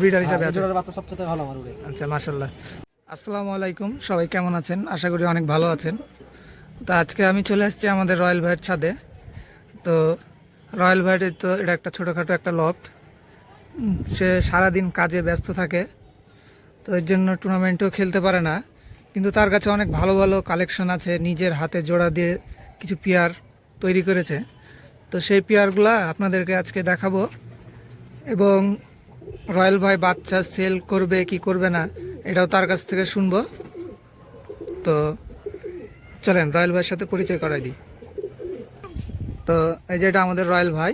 Breeder হিসাবে আছে জোড়ার বাচ্চা সবচেয়ে ভালো আমার উড়ে। আচ্ছা মাশাল্লাহ আসসালামু আলাইকুম সবাই কেমন আছেন? আশা করি অনেক ভালো আছেন। তো আজকে আমি চলে এসেছি আমাদের রয়্যাল ভাইয়ের ছাদে। তো রয়্যাল ভাইয়ের তো এটা একটা ছোটোখাটো একটা লফট। সে সারাদিন কাজে ব্যস্ত থাকে। তো এর জন্য টুর্নামেন্টও খেলতে পারে না। কিন্তু তার কাছে অনেক ভালো ভালো কালেকশন আছে। নিজের হাতে জোড়া দিয়ে কিছু পেয়ার তৈরি করেছে। তো সেই পেয়ারগুলা আপনাদেরকে আজকে দেখাবো। এবং রয়্যাল ভাই বাচ্চা সেল করবে কি করবে না এটাও তার কাছ থেকে শুনব। তো চলেন রয়্যাল ভাইয়ের সাথে পরিচয় করাই দিই। তো এই যে এটা আমাদের রয়্যাল ভাই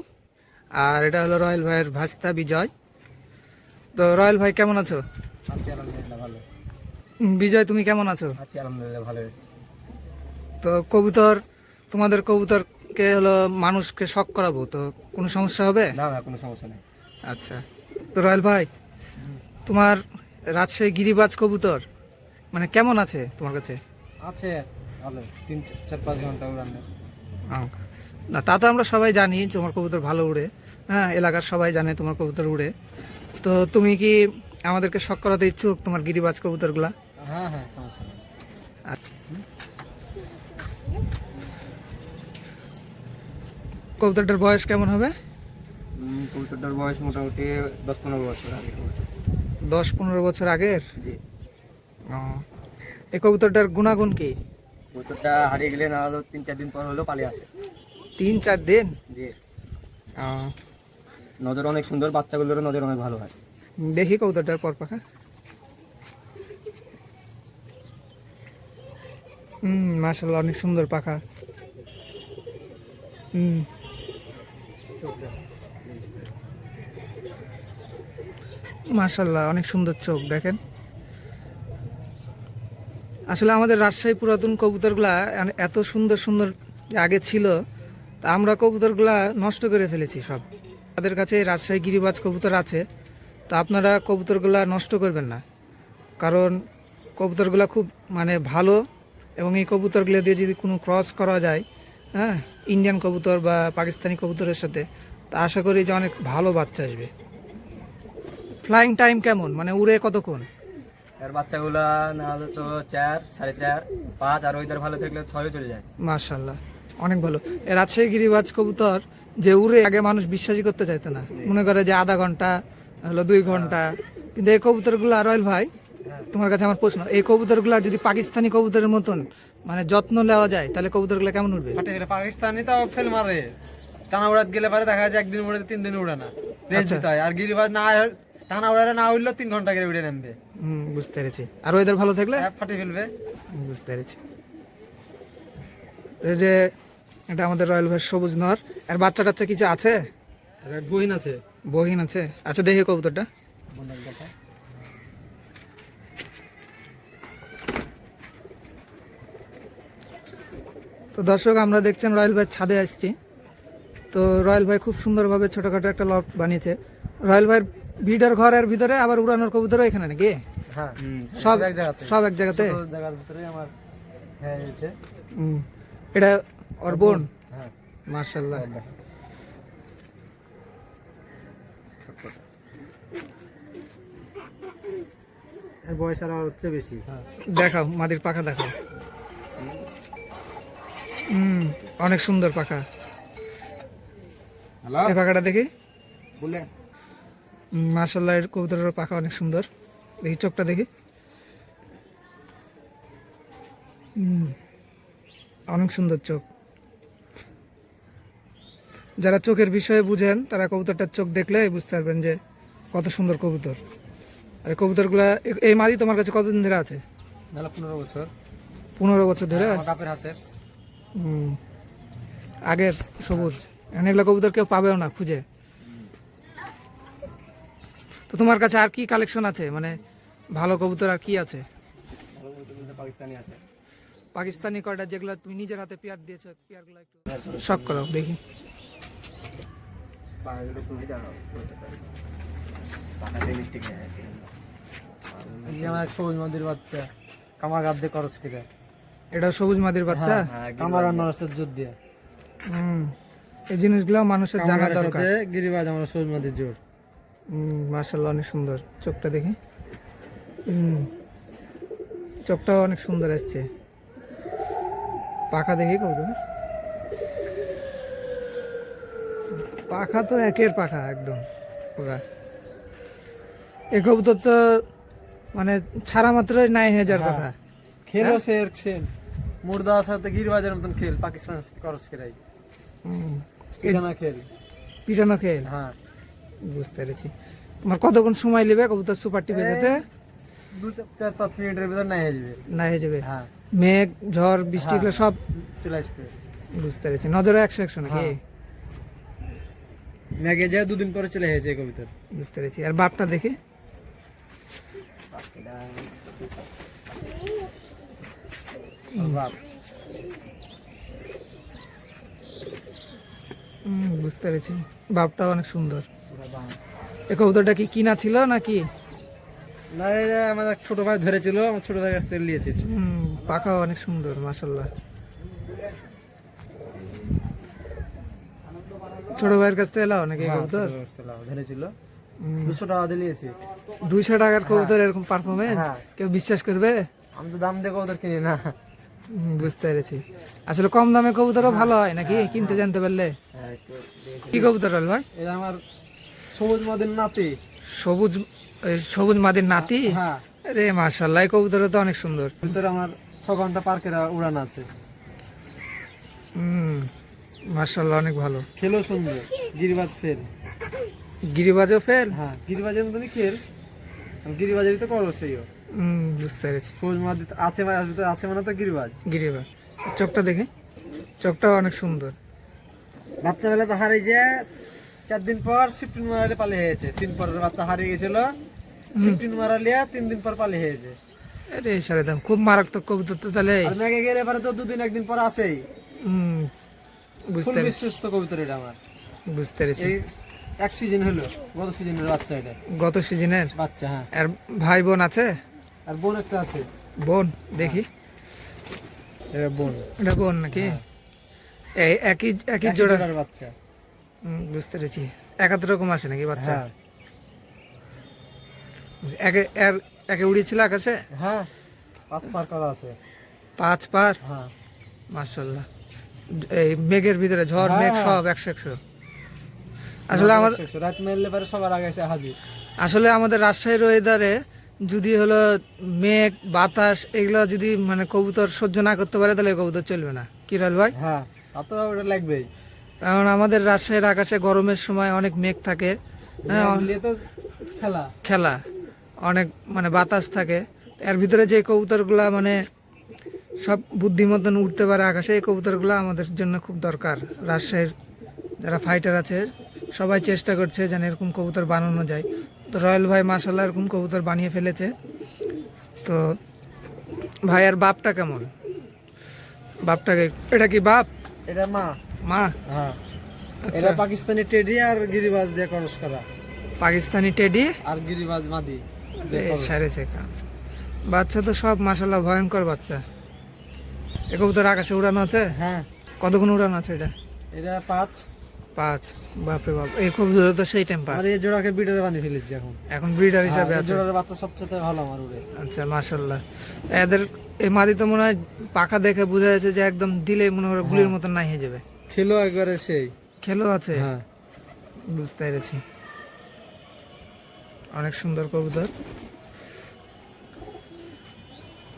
আর এটা হলো রয়্যাল ভাইয়ের ভাস্তা বিজয়। তো রয়্যাল ভাই কেমন আছো? বিজয় তুমি কেমন আছো? তো কবুতর তোমাদের কবুতরকে হলো মানুষকে শখ করাবো তো কোনো সমস্যা হবে? না না কোনো সমস্যা নেই। আচ্ছা। তো রয়্যাল ভাই তোমার রাজশাহী গিরিবাজ কবুতর মানে কেমন আছে তোমার কাছে? আছে ভালো। তিন চার পাঁচ ঘণ্টা উড়ানো না তা তো আমরা সবাই জানি তোমার কবুতর ভালো উড়ে। হ্যাঁ এলাকার সবাই জানে তোমার কবুতর উড়ে। তো তুমি কি আমাদেরকে শখ করাতে ইচ্ছুক তোমার গিরিবাজ কবুতরগুলা? হ্যাঁ হ্যাঁ সমস্যা নেই। কবুতরটার বয়স কেমন হবে? কবুতরটার বয়স মোটামুটি দশ পনেরো বছর আগে দশ পনেরো বছর আগের? জি। এই কবুতরটার গুণাগুণ কি? কবুতরটা হারিয়ে গেলে না হলো তিন চার দিন পর হলো পালিয়ে আসে। তিন চার দিন? জি। নজর অনেক সুন্দর বাচ্চাগুলোরও নজর অনেক ভালো হয়। দেখি কবুতরটার পর পাখা। হুম মাসাল্লাহ অনেক সুন্দর পাখা। হুম মাশাল্লাহ অনেক সুন্দর চোখ, দেখেন। আসলে আমাদের রাজশাহী পুরাতন কবুতরগুলা এত সুন্দর সুন্দর আগে ছিল, তা আমরা কবুতরগুলা নষ্ট করে ফেলেছি সব। তাদের কাছে রাজশাহী গিরিবাজ কবুতর আছে, তা আপনারা কবুতরগুলা নষ্ট করবেন না। কারণ কবুতরগুলা খুব মানে ভালো, এবং এই কবুতরগুলো দিয়ে যদি কোনো ক্রস করা যায় হ্যাঁ ইন্ডিয়ান কবুতর বা পাকিস্তানি কবুতরের সাথে, তা আশা করি যে অনেক ভালো বাচ্চা আসবে। ফ্লাইং টাইম কেমন? মানে উড়ে কতক্ষণ? আর বাচ্চাগুলা না হলে তো চার সাড়ে চার পাঁচ আর ওইটার ভালো থাকলে ছয়ও চলে যায়। মার্শাল্লাহ অনেক ভালো। এ রাজশাহী গিরিবাজ কবুতর যে উড়ে আগে মানুষ বিশ্বাসই করতে চাইতো না। মনে করে যে আধা ঘণ্টা হলো দুই ঘণ্টা। কিন্তু এই কবুতরগুলো রয়্যাল ভাই তোমার কাছে আমার প্রশ্ন এই কবুতরগুলো যদি পাকিস্তানি কবুতরের মতন মানে যত্ন নেওয়া যায় তাহলে কবুতরগুলো কেমন উঠবে ফাটে পাকিস্তানি তো ফেল মারে। টানা উড়াত গেলে পারে দেখা যায় একদিন উড়ে তিন দিন উড়ে না। আচ্ছা। আর গিরিবাজ না হয়- টানা উড়ালে না উঠলেও তিন ঘণ্টা করে উড়ে নামবে। হুম বুঝতে পেরেছি। আর ওয়েদার ভালো থাকলে? হ্যাঁ, ফাটে ফেলবে। বুঝতে পেরেছি। এই যে এটা আমাদের রয়্যাল ভাই সবুজ নর। আর বাচ্চা টাচ্চা কিছু আছে? গহিন আছে। বহিন আছে। আচ্ছা দেখি কবুতরটা। তো দর্শক আমরা দেখছেন রয়্যাল ভাই ছাদে আসছি। তো রয়্যাল ভাই খুব সুন্দরভাবে ছোটখাটো একটা লফট বানিয়েছে। রয়্যাল ভাইয়ের ভিডার ঘরের ভিতরে আবার উড়ানোর কবুতরও এখানে নাকি? হ্যাঁ। সব এক জায়গাতে। সব এক জায়গাতে জায়গার ভিতরে আমার হ্যাঁ এটা ওর বোন? হ্যাঁ। মার্শাল্লাহ এর বয়স আর হচ্ছে বেশি। দেখাও মাদির পাখা দেখাও। হুম অনেক সুন্দর পাখা। হ্যালো এই পাখাটা দেখি। বলে মার্শাল্লাহ এর কবুতরের পাখা অনেক সুন্দর। দেখি চোখটা দেখি। অনেক সুন্দর চোখ। যারা চোখের বিষয়ে বুঝেন তারা কবুতরটার চোখ দেখলে বুঝতে পারবেন যে কত সুন্দর কবুতর। আর এই কবুতরগুলা এই মাদি তোমার কাছে কতদিন ধরে আছে? পনেরো বছর। পনেরো বছর ধরে আমার কাপের হাতের হুম। আগের সবুজ। এগুলো কবুতর কেউ পাবেও না খুঁজে। তো তোমার কাছে আর কি কালেকশন আছে? মানে ভালো কবুতর আর কি আছে? পাকিস্তানি আছে পাকিস্তানি কয়টা? যেগুলো তুমি নিজের হাতে পেয়ার দিয়েছ পেয়ারগুলো একটু শখ করো দেখি। আমার সবুজ মন্দির বাচ্চা কামার গাব দিয়ে খরচ করে। এটা সবুজ মাদির বাচ্চা? কামার আর জোর দিয়ে। হুম এই জিনিসগুলো মানুষের জানা দরকার। গিরিবাজ আমার সবুজ মন্দির জোর। মার্শাল্লাহ অনেক সুন্দর চোখটা দেখি। চোখটাও অনেক সুন্দর আসছে। পাখা দেখি কবুতর পাখা তো একের পাখা একদম পুরা। এ কবুতর তো মানে ছাড়া মাত্রই নাই হয়ে। যাওয়ার কথা খেলও সে এর খেল। মুর্দার সাথে গিরবাজের মতন খেল পাকিস্তানের সাথে করস খেলাই। পিটানা খেল। পিটানো খেল? হ্যাঁ। বুঝতে পেরেছি। তোমার কতক্ষণ সময় নেবে কবুতর সুপার টিপে যেতে? দু চার- পাঁচ মিনিটের ভিতর নাই হয়ে যাবে। না হয়ে যাবে? হ্যাঁ। মেঘ ঝড় বৃষ্টি এগুলো সব চলে আসবে। বুঝতে পেরেছি। নজরে একশো একশো নাকি? হ্যাঁ। মেঘে যায় দুদিন পরে চলে এসেছে এই কবিতার। বুঝতে পেরেছি। আর বাপটা দেখে। বুঝতে পেরেছি। বাপটা অনেক সুন্দর। এ কবুতরটা কি কিনা ছিল নাকি? না এটা আমার এক ছোট ভাই ধরেছিল আমার ছোট ভাই কাছ থেকে নিয়েছে। হুম, পাখাও অনেক সুন্দর মাসাল্লাহ ছোট ভাইয়ের কাছ থেকে এলাও নাকি হ্যাঁ, কবুতর? ধরেছিল। দুশো টাকা দিয়ে নিয়েছি। দুইশো টাকার কবুতর এরকম পারফরমেন্স হ্যাঁ। কেউ বিশ্বাস করবে? আমি তো দাম দিয়ে কবুতর কিনি না। বুঝতে পেরেছি। আসলে কম দামে কবুতরও ভালো হয় নাকি? কিনতে জানতে পারলে? হ্যাঁ। কি কবুতর ভাই? এটা আমার সবুজ মাদের নাতি। সবুজ সবুজ মাদের নাতি? হ্যাঁ। রে মাশাল্লাহ এই কবুতর তো অনেক সুন্দর। ভিতরে আমার ছ ঘণ্টা পার্কের উড়ান আছে। হুম মাশাল্লাহ অনেক ভালো। খেলো সুন্দর গিরিবাজ ফেল। গিরিবাজও ফেল? হ্যাঁ গিরিবাজের মতনই খেল। গিরিবাজেরই তো করো সেইও হুম বুঝতে পেরেছি। সবুজ মাদি আছে মানে আছে মানে তো গিরিবাজ। গিরিবাজ। চোখটা দেখে। চোখটা অনেক সুন্দর। বাচ্চা বেলা তো হারিয়ে যায়। চার দিন পর শিফটিন মারালে পালে হয়েছে। তিন পরের বাচ্চা হারিয়ে গেছিল। শিফটিন মারালিয়া তিন দিন পর পালে হয়েছে। আরে সারে দাম খুব মারাত্মক কবুতর তো তাহলে। আর মেঘে গেলে পরে তো দুদিন একদিন পর আসেই। হুম বুঝতে বিশ্বস্ত কবুতর এটা আমার। বুঝতে পেরেছি। এই এক সিজন হলো গত সিজনের বাচ্চা এটা। গত সিজনের বাচ্চা হ্যাঁ। আর ভাই বোন আছে? আর বোন একটা আছে। বোন দেখি। এটা বোন। এটা বোন নাকি? এই একই একই জোড়ার বাচ্চা। বুঝতে পেরেছি। একাত্তর রকম নাকি বাচ্চা? হ্যাঁ। একে এর একে উড়িয়েছিল আকাশে? হ্যাঁ পাঁচ পার করা আছে। পাঁচ পার? হ্যাঁ। মার্শাল্লাহ এই মেঘের ভিতরে ঝড় হ্যাঁ, মেঘ। সব একশো একশো। আসলে আমাদের। রাত মেরলে পরে সবার আগে এসে হাজির। আসলে আমাদের রাজশাহীর ওয়েদারে যদি হলো মেঘ বাতাস এগুলো যদি মানে কবুতর সহ্য না করতে পারে তাহলে কবুতর চলবে না। কি রাল ভাই? হ্যাঁ তা তো ওটা লাগবেই। কারণ আমাদের রাজশাহীর আকাশে গরমের সময় অনেক মেঘ থাকে। হ্যাঁ খেলা। খেলা। অনেক মানে বাতাস থাকে। এর ভিতরে যে কবুতরগুলা মানে সব বুদ্ধিমতন উঠতে পারে আকাশে এই কবুতরগুলো আমাদের জন্য খুব দরকার। রাজশাহীর যারা ফাইটার আছে সবাই চেষ্টা করছে যেন এরকম কবুতর বানানো যায়। তো রয়্যাল ভাই মাসাল্লাহ এরকম কবুতর বানিয়ে ফেলেছে। তো ভাই আর বাপটা কেমন? বাপটাকে এটা কি বাপ? এটা মা। মা? হ্যাঁ। আচ্ছা। এটা পাকিস্তানি টেডি আর গিরিবাজ দিয়ে করস করা। পাকিস্তানি টেডি? আর গিরিবাজ মাদি খরচ। সাড়ে শেখা বাচ্চা তো সব মাসাল্লাহ ভয়ঙ্কর বাচ্চা। এ কবুতর আকাশে উড়ানো আছে? হ্যাঁ। কতক্ষণ উড়ানো আছে এটা? এটা পাঁচ। পাঁচ। বাপরে বাপ এই কবুতর তো সেই টেম্পার আর এই জোড়াকে বিডারে বানিয়ে ফেলেছি এখন। এখন ব্রিডার হিসাবে হ্যাঁ, আছে। জোড়ার বাচ্চা সবচেয়ে ভালো আমার উড়ে। আচ্ছা মাসাল্লাহ এদের এই মাদি তো মনে হয় পাখা দেখে বোঝা যাচ্ছে যে একদম দিলে মনে করে গুলির মতন নাই হয়ে যাবে। খেলো একবারে সেই। খেলো আছে? হ্যাঁ। বুঝতে পেরেছি। অনেক সুন্দর কবুতর।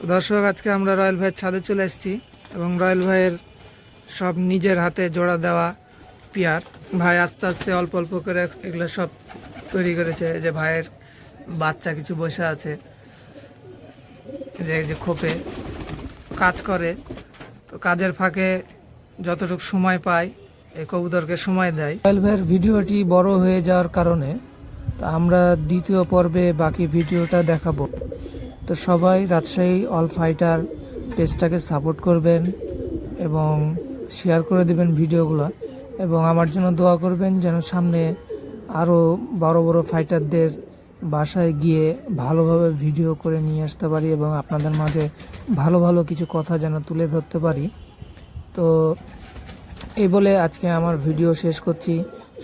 দর্শক আজকে আমরা রয়্যাল ভাইয়ের ছাদে চলে এসেছি এবং রয়্যাল ভাইয়ের সব নিজের হাতে জোড়া দেওয়া পিয়ার। ভাই আস্তে আস্তে অল্প অল্প করে এগুলো সব তৈরি করেছে। এই যে ভাইয়ের বাচ্চা কিছু বসে আছে। যে খোপে কাজ করে। তো কাজের ফাঁকে যতটুকু সময় পায় এই কবুতরকে সময় দেয়। টুয়েলভের ভিডিওটি বড় হয়ে যাওয়ার কারণে তো আমরা দ্বিতীয় পর্বে বাকি ভিডিওটা দেখাবো। তো সবাই রাজশাহী অল ফাইটার পেজটাকে সাপোর্ট করবেন এবং শেয়ার করে দিবেন ভিডিওগুলো এবং আমার জন্য দোয়া করবেন যেন সামনে আরও বড় বড় ফাইটারদের বাসায় গিয়ে ভালোভাবে ভিডিও করে নিয়ে আসতে পারি এবং আপনাদের মাঝে ভালো ভালো কিছু কথা যেন তুলে ধরতে পারি। তো এই বলে আজকে আমার ভিডিও শেষ করছি।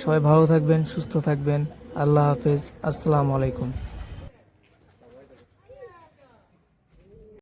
সবাই ভালো থাকবেন, সুস্থ থাকবেন। আল্লাহ হাফেজ। আসসালামু আলাইকুম।